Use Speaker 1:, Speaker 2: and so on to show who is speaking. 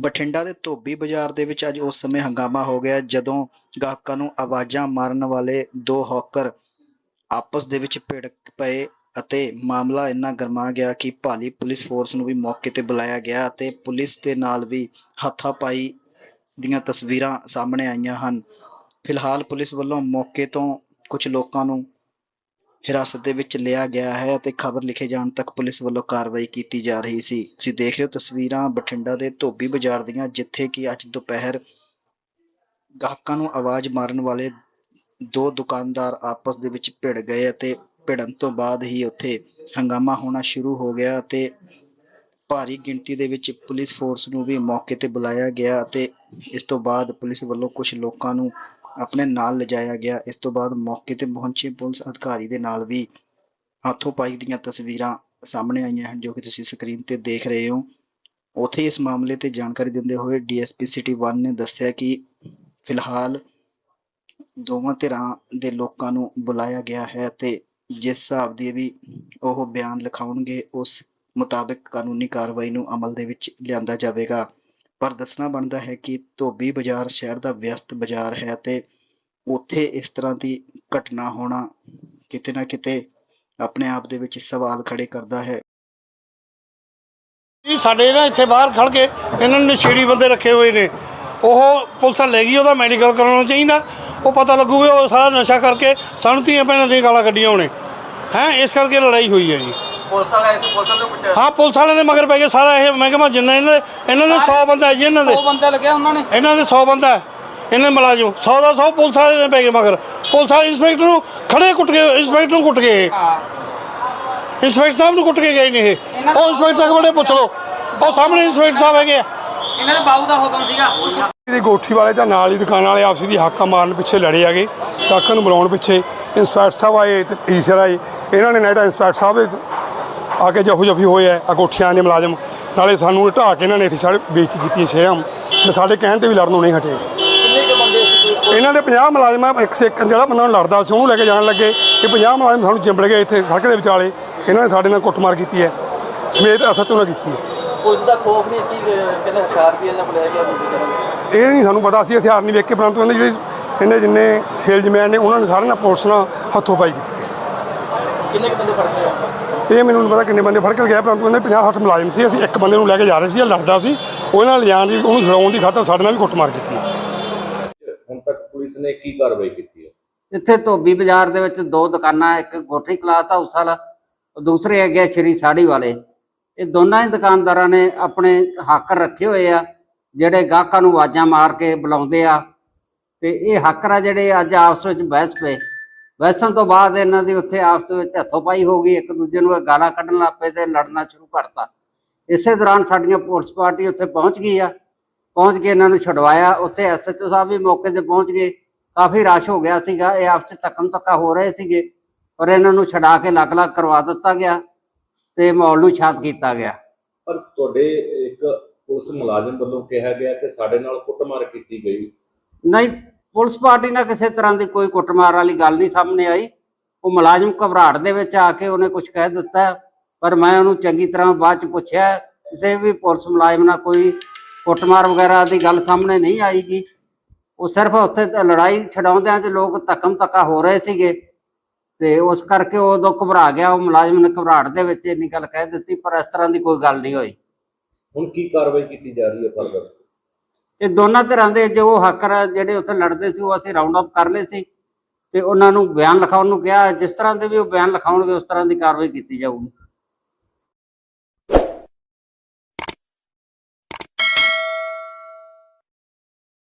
Speaker 1: ਬਠਿੰਡਾ ਦੇ ਧੋਬੀ ਬਾਜ਼ਾਰ ਦੇ ਵਿੱਚ ਅੱਜ ਉਸ ਸਮੇਂ ਹੰਗਾਮਾ ਹੋ ਗਿਆ ਜਦੋਂ ਗਾਹਕਾਂ ਨੂੰ ਆਵਾਜ਼ਾਂ ਮਾਰਨ ਵਾਲੇ ਦੋ ਹੌਕਰ ਆਪਸ ਦੇ ਵਿੱਚ ਭਿੜਕ ਪਏ ਅਤੇ ਮਾਮਲਾ ਇੰਨਾ ਗਰਮਾ ਗਿਆ ਕਿ ਭਾਲੀ ਪੁਲਿਸ ਫੋਰਸ ਨੂੰ ਵੀ ਮੌਕੇ ਤੇ ਬੁਲਾਇਆ ਗਿਆ ਅਤੇ ਪੁਲਿਸ ਦੇ ਨਾਲ ਵੀ ਹੱਥਾਪਾਈ ਦੀਆਂ ਤਸਵੀਰਾਂ ਸਾਹਮਣੇ ਆਈਆਂ ਹਨ। ਫਿਲਹਾਲ ਪੁਲਿਸ ਵੱਲੋਂ ਮੌਕੇ ਤੋਂ ਕੁਝ ਲੋਕਾਂ ਨੂੰ ਹਿਰਾਸਤ ਦੇ ਵਿੱਚ ਲਿਆ ਗਿਆ ਹੈ ਅਤੇ ਖਬਰ ਲਿਖੇ ਜਾਣ ਤੱਕ ਪੁਲਿਸ ਵੱਲੋਂ ਕਾਰਵਾਈ ਕੀਤੀ ਜਾ ਰਹੀ ਸੀ। ਤੁਸੀਂ ਦੇਖ ਰਹੇ ਹੋ ਤਸਵੀਰਾਂ ਬਠਿੰਡਾ ਦੇ ਧੋਬੀ ਬਾਜ਼ਾਰ ਦੀਆਂ, ਜਿੱਥੇ ਕਿ ਅੱਜ ਦੁਪਹਿਰ ਗਾਹਕਾਂ ਨੂੰ ਆਵਾਜ਼ ਮਾਰਨ ਵਾਲੇ ਦੋ ਦੁਕਾਨਦਾਰ ਆਪਸ ਦੇ ਵਿੱਚ ਭਿੜ ਗਏ ਅਤੇ ਭਿੜਨ ਤੋਂ ਬਾਅਦ ਹੀ ਉੱਥੇ ਹੰਗਾਮਾ ਹੋਣਾ ਸ਼ੁਰੂ ਹੋ ਗਿਆ ਅਤੇ ਭਾਰੀ ਗਿਣਤੀ ਦੇ ਵਿੱਚ ਪੁਲਿਸ ਫੋਰਸ ਨੂੰ ਵੀ ਮੌਕੇ ਤੇ ਬੁਲਾਇਆ ਗਿਆ ਅਤੇ ਇਸ ਤੋਂ ਬਾਅਦ ਪੁਲਿਸ ਵੱਲੋਂ ਕੁਝ ਲੋਕਾਂ ਨੂੰ ਆਪਣੇ ਨਾਲ ਲਿਜਾਇਆ ਗਿਆ। ਇਸ ਤੋਂ ਬਾਅਦ ਮੌਕੇ ਤੇ ਪਹੁੰਚੇ ਪੁਲਿਸ ਅਧਿਕਾਰੀ ਦੇ ਨਾਲ ਵੀ ਹੱਥੋਂ ਪਾਈ ਦੀਆਂ ਤਸਵੀਰਾਂ ਸਾਹਮਣੇ ਆਈਆਂ ਹਨ, ਜੋ ਕਿ ਤੁਸੀਂ ਸਕਰੀਨ ਤੇ ਦੇਖ ਰਹੇ ਹੋ। ਉੱਥੇ ਇਸ ਮਾਮਲੇ ਤੇ ਜਾਣਕਾਰੀ ਦਿੰਦੇ ਹੋਏ ਡੀਐਸਪੀ ਸਿਟੀ 1 ਨੇ ਦੱਸਿਆ ਕਿ ਫਿਲਹਾਲ ਦੋਵਾਂ ਧਿਰਾਂ ਦੇ ਲੋਕਾਂ ਨੂੰ ਬੁਲਾਇਆ ਗਿਆ ਹੈ ਤੇ ਜਿਸ ਹਿਸਾਬ ਦੀ ਵੀ ਉਹ ਬਿਆਨ ਲਿਖਾਉਣਗੇ, ਉਸ ਮੁਤਾਬਕ ਕਾਨੂੰਨੀ ਕਾਰਵਾਈ ਨੂੰ ਅਮਲ ਦੇ ਵਿੱਚ ਲਿਆਂਦਾ ਜਾਵੇਗਾ। ਪਰ ਦੱਸਣਾ ਬਣਦਾ ਹੈ ਕਿ ਧੋਬੀ ਬਾਜ਼ਾਰ ਸ਼ਹਿਰ ਦਾ ਵਿਅਸਤ ਬਾਜ਼ਾਰ ਹੈ ਤੇ ਉੱਥੇ ਇਸ ਤਰ੍ਹਾਂ ਦੀ ਘਟਨਾ ਹੋਣਾ ਕਿਤੇ ਨਾ ਕਿਤੇ ਆਪਣੇ ਆਪ ਦੇ ਵਿੱਚ ਸਵਾਲ ਖੜੇ ਕਰਦਾ ਹੈ।
Speaker 2: ਜੀ, ਸਾਡੇ ਨਾ ਇੱਥੇ ਬਾਹਰ ਖੜ ਕੇ ਇਹਨਾਂ ਨੇ ਨਸ਼ੇੜੀ ਬੰਦੇ ਰੱਖੇ ਹੋਏ ਨੇ। ਉਹ ਪੁਲਿਸ ਲੈ ਗਈ, ਉਹਦਾ ਮੈਡੀਕਲ ਕਰਾਉਣਾ ਚਾਹੀਦਾ। ਉਹ ਪਤਾ ਲੱਗੂ ਵੀ ਉਹ ਸਾਰਾ ਨਸ਼ਾ ਕਰਕੇ ਸਾਨੂੰ ਧੀਆਂ ਭੈਣਾਂ ਦੀਆਂ ਗਾਲਾਂ ਕੱਢੀਆਂ ਹੋਣੇ ਹੈ, ਇਸ ਕਰਕੇ ਲੜਾਈ ਹੋਈ ਹੈ ਜੀ।
Speaker 3: ਪੁਲਿਸ ਵਾਲੇ ਇਸ ਪੁਲਿਸ
Speaker 2: ਹਾਂ ਪੁਲਿਸ ਵਾਲਿਆਂ ਦੇ ਮਗਰ ਪੈ ਕੇ ਸਾਰਾ ਇਹ ਮੈਂ ਜਿੰਨਾ ਇਹਨਾਂ ਦੇ ਇਹਨਾਂ ਦੇ 100 ਬੰਦਾ ਹੈ ਜੀ ਇਹਨਾਂ ਦੇ।
Speaker 3: ਉਹ ਬੰਦੇ ਲੱਗਿਆ ਉਹਨਾਂ ਨੇ?
Speaker 2: ਇਹਨਾਂ ਦੇ 100 ਬੰਦਾ ਹੈ। ਇਹਨਾਂ ਦੇ ਮੁਲਾਜ਼ਮ 100 ਦਾ 100 ਪੁਲਿਸ ਵਾਲੇ ਦੇ ਪੈ ਗਏ ਮਗਰ। ਪੁਲਿਸ ਵਾਲੇ ਇੰਸਪੈਕਟਰ ਨੂੰ ਖੜੇ ਕੁੱਟ ਕੇ ਇੰਸਪੈਕਟਰ ਨੂੰ ਕੁੱਟ ਗਏ ਇੰਸਪੈਕਟਰ ਸਾਹਿਬ ਨੂੰ ਕੁੱਟ ਕੇ ਗਏ ਨੇ ਇਹ। ਉਹ ਇੰਸਪੈਕਟਰ ਸਾਹਿਬ ਬੜੇ ਪੁੱਛ ਲਓ। ਉਹ ਸਾਹਮਣੇ ਇੰਸਪੈਕਟਰ ਸਾਹਿਬ ਹੈਗੇ ਆ।
Speaker 3: ਇਹਨਾਂ ਦੇ ਬਾਬੂ ਦਾ ਹੁਕਮ ਸੀਗਾ।
Speaker 4: ਇਹਦੀ ਗੋਠੀ ਵਾਲੇ ਤਾਂ ਨਾਲ ਹੀ ਦੁਕਾਨ ਵਾਲੇ ਆਪਸੀ ਦੀ ਹਾਕਾ ਮਾਰਨ ਪਿੱਛੇ ਲੜੇ ਆਗੇ ਕਾਕਾਂ ਨੂੰ ਬੁਲਾਉਣ ਪਿੱਛੇ ਇੰਸਪੈਕਟਰ ਸਾਹਿਬ ਆਏ ਤੇ ਟੀਚਰ ਆਏ। ਇਹਨਾਂ ਨੇ ਨਹੀਂ ਤਾਂ ਇੰਸਪੈਕਟਰ ਸਾਹਿਬ ਦੇ ਆ ਕੇ ਜਹੂ ਜਫੀ ਹੋਏ ਆ ਆ ਗੋਠੀਆਂ ਦੇ ਮੁਲਾਜ਼ਮ। ਨਾਲੇ ਸਾਨੂੰ ਢਾਹ ਕੇ ਇਹਨਾਂ ਨੇ ਇੱਥੇ ਸਾਡੇ ਬੇਇੱਜ਼ਤੀ ਕੀਤੀ ਸ਼ੇਰਮ ਤੇ ਸਾਡੇ ਕਹਿਣ ਤੇ ਵੀ ਲੜਨੋਂ ਨਹੀਂ ਹਟੇ। ਇਹਨਾਂ ਦੇ 50 ਮੁਲਾਜ਼ਮ ਆ, ਇੱਕ ਸੇ ਇੱਕ ਜਿਹੜਾ ਬੰਦਾ ਲੜਦਾ ਸੀ ਉਹਨੂੰ ਲੈ ਕੇ ਜਾਣ ਲੱਗੇ ਕਿ 50 ਮੁਲਾਜ਼ਮ ਸਾਨੂੰ ਚਿੰਬੜ ਗਏ ਇੱਥੇ ਸੜਕ ਦੇ ਵਿਚਾਲੇ। ਇਹਨਾਂ ਨੇ ਸਾਡੇ ਨਾਲ ਕੁੱਟਮਾਰ ਕੀਤੀ ਹੈ। ਸਮੇਤ ਅਸਤ ਨਾਲ ਕੀਤੀ ਹੈ।
Speaker 3: ਪੁਲਿਸ ਦਾ ਖੋਫ ਨਹੀਂ ਕੀ ਕਹਿੰਦੇ ਹਥਿਆਰ ਵੀ ਇਹਨਾਂ ਕੋਲ ਵੀ ਕਰਾਂਗੇ
Speaker 4: ਇਹ ਨਹੀਂ ਸਾਨੂੰ ਪਤਾ ਸੀ ਹਥਿਆਰ ਨਹੀਂ ਵੇਖ ਕੇ ਪਰੰਤੂ ਇਹਨੇ ਜਿਹੜੀ ਇਹਨੇ ਜਿੰਨੇ ਸੇਲਜ਼ਮੈਨ ਨੇ ਉਹਨਾਂ ਨੇ ਸਾਰਿਆਂ ਨਾਲ ਪੁਲਿਸ ਨਾਲ ਹੱਥੋਂ ਪਾਈ ਕੀਤੀ ਹੈ।
Speaker 3: ਕਿੰਨੇ ਕੁ ਬੰਦੇ ਫੜ ਕੇ ਆਏ
Speaker 4: ਇਹ ਮੈਨੂੰ ਨਹੀਂ ਪਤਾ ਕਿੰਨੇ ਬੰਦੇ ਫੜ ਕੇ ਗਿਆ ਪਰੰਤੂ ਇਹਨੇ 50 60 ਮੁਲਾਜ਼ਮ ਸੀ ਅਸੀਂ ਇੱਕ ਬੰਦੇ ਨੂੰ ਲੈ ਕੇ ਜਾ ਰਹੇ ਸੀ ਇਹ ਲੜਦਾ ਸੀ ਉਹਦੇ ਨਾਲ ਲਿਜਾਣ ਦੀ ਉਹਨੂੰ ਛਡਾਉਣ ਦੀ ਖਾਤਰ ਸਾਡੇ ਨਾਲ ਵੀ ਕੁੱਟਮਾਰ ਕੀਤੀ
Speaker 5: ਹੁਣ ਤੱਕ ਪੁਲਿਸ ਨੇ ਕੀ ਕਾਰਵਾਈ ਕੀਤੀ ਹੈ?
Speaker 6: ਇੱਥੇ ਧੋਬੀ ਬਾਜ਼ਾਰ ਦੇ ਵਿੱਚ ਦੋ ਦੁਕਾਨਾਂ ਇੱਕ ਗੋਠੀ ਕਲਾਥ ਹਾਊਸ ਵਾਲਾ ਦੂਸਰੇ ਹੈਗੇ ਸ਼੍ਰੀ ਸਾੜੀ ਵਾਲੇ। ਇਹ ਦੋਨਾਂ ਹੀ ਦੁਕਾਨਦਾਰਾਂ ਨੇ ਆਪਣੇ ਹਾਕਰ ਰੱਖੇ ਹੋਏ ਆ ਜਿਹੜੇ ਗਾਹਕਾਂ ਨੂੰ ਆਵਾਜ਼ਾਂ ਮਾਰ ਕੇ ਬੁਲਾਉਂਦੇ ਆ। ਤੇ ਇਹ ਹਾਕਰ ਆ ਜਿਹੜੇ ਅੱਜ ਆਪਸ ਵਿੱਚ ਬਹਿਸ ਪਏ। ਬਹਿਸਣ ਤੋਂ ਬਾਅਦ ਇਹਨਾਂ ਦੀ ਉੱਥੇ ਆਪਸ ਵਿੱਚ ਹੱਥੋਂ-ਪਾਈ ਹੋ ਗਈ ਇੱਕ ਦੂਜੇ ਨੂੰ ਗਾਲਾਂ ਕੱਢਣ ਲੱਗ ਪਏ ਤੇ ਲੜਨਾ ਸ਼ੁਰੂ ਕਰਤਾ। ਇਸੇ ਦੌਰਾਨ ਸਾਡੀਆਂ ਪੁਲਿਸ ਪਾਰਟੀ ਉੱਥੇ ਪਹੁੰਚ ਗਈ ਆ। ਪਹੁੰਚ ਕੇ ਇਹਨਾਂ ਨੂੰ ਛਡਵਾਇਆ। ਉੱਥੇ ਐਸਐਚਓ ਸਾਹਿਬ ਵੀ ਮੌਕੇ ਤੇ ਪਹੁੰਚ ਗਏ। ਕਾਫੀ ਰਸ਼ ਹੋ ਗਿਆ ਸੀਗਾ। ਇਹ ਆਪਸ ਚ ਧੱਕਮ ਧੱਕਾ ਹੋ ਰਹੇ ਸੀਗੇ। ਪਰ ਇਹਨਾਂ ਨੂੰ ਛਡਾ ਕੇ ਅਲੱਗ-ਅਲੱਗ ਕਰਵਾ ਦਿੱਤਾ ਗਿਆ ਤੇ ਮਾਹੌਲ ਨੂੰ ਸ਼ਾਂਤ ਕੀਤਾ ਗਿਆ।
Speaker 5: ਪਰ ਤੁਹਾਡੇ ਇੱਕ ਪੁਲਿਸ ਮੁਲਾਜ਼ਮ ਵੱਲੋਂ ਕਿਹਾ ਗਿਆ ਕਿ ਸਾਡੇ ਨਾਲ ਕੁੱਟਮਾਰ ਕੀਤੀ ਗਈ।
Speaker 6: ਨਹੀਂ ਪੁਲਿਸ ਪਾਰਟੀ ਨਾਲ ਕਿਸੇ ਤਰ੍ਹਾਂ ਦੀ ਕੋਈ ਕੁੱਟਮਾਰ ਵਾਲੀ ਗੱਲ ਨਹੀਂ ਸਾਹਮਣੇ ਆਈ। ਉਹ ਮੁਲਾਜ਼ਮ ਘਬਰਾਹਟ ਦੇ ਵਿੱਚ ਆ ਕੇ ਉਹਨੇ ਕੁਝ ਕਹਿ ਦਿੱਤਾ। ਪਰ ਮੈਂ ਉਹਨੂੰ ਚੰਗੀ ਤਰ੍ਹਾਂ ਬਾਅਦ ਚ ਪੁੱਛਿਆ, ਕਿਸੇ ਵੀ ਪੁਲਿਸ ਮੁਲਾਜ਼ਮ ਨਾਲ ਕੋਈ ਕੁੱਟਮਾਰ ਵਗੈਰਾ ਦੀ ਗੱਲ ਸਾਹਮਣੇ ਨਹੀਂ ਆਈਗੀ। ਉਹ ਸਿਰਫ ਉੱਥੇ ਲੜਾਈ ਛਡਾਉਂਦਿਆਂ ਚ ਲੋਕ ਧੱਕਮ ਧੱਕਾ ਹੋ ਰਹੇ ਸੀਗੇ। ਤੇ ਉਸ ਕਰਕੇ ਉਹ ਉਦੋਂ ਘਬਰਾ ਗਿਆ। ਉਹ ਮੁਲਾਜ਼ਮ ਨੇ ਘਬਰਾਹਟ ਦੇ ਵਿੱਚ ਇੰਨੀ ਗੱਲ ਕਹਿ ਦਿੱਤੀ, ਪਰ ਇਸ ਤਰ੍ਹਾਂ ਦੀ ਕੋਈ ਗੱਲ ਨਹੀਂ ਹੋਈ।
Speaker 5: ਹੁਣ ਕੀ ਕਾਰਵਾਈ ਕੀਤੀ ਜਾ ਰਹੀ ਹੈ ਫਰਦਰ?
Speaker 6: ਇਹ ਦੋਨਾਂ ਧਿਰਾਂ ਦੇ ਜੋ ਹਾਕਰ ਆ ਜਿਹੜੇ ਉੱਥੇ ਲੜਦੇ ਸੀ, ਉਹ ਅਸੀਂ ਰਾਉਂਡ ਅਪ ਕਰ ਲਏ ਸੀ। ਤੇ ਉਹਨਾਂ ਨੂੰ ਬਿਆਨ ਲਿਖਾਉਣ ਨੂੰ ਕਿਹਾ, ਜਿਸ ਤਰ੍ਹਾਂ ਦੇ ਵੀ ਉਹ ਬਿਆਨ ਲਿਖਾਉਣਗੇ, ਉਸ ਤਰ੍ਹਾਂ ਦੀ ਕਾਰਵਾਈ ਕੀਤੀ ਜਾਊਗੀ।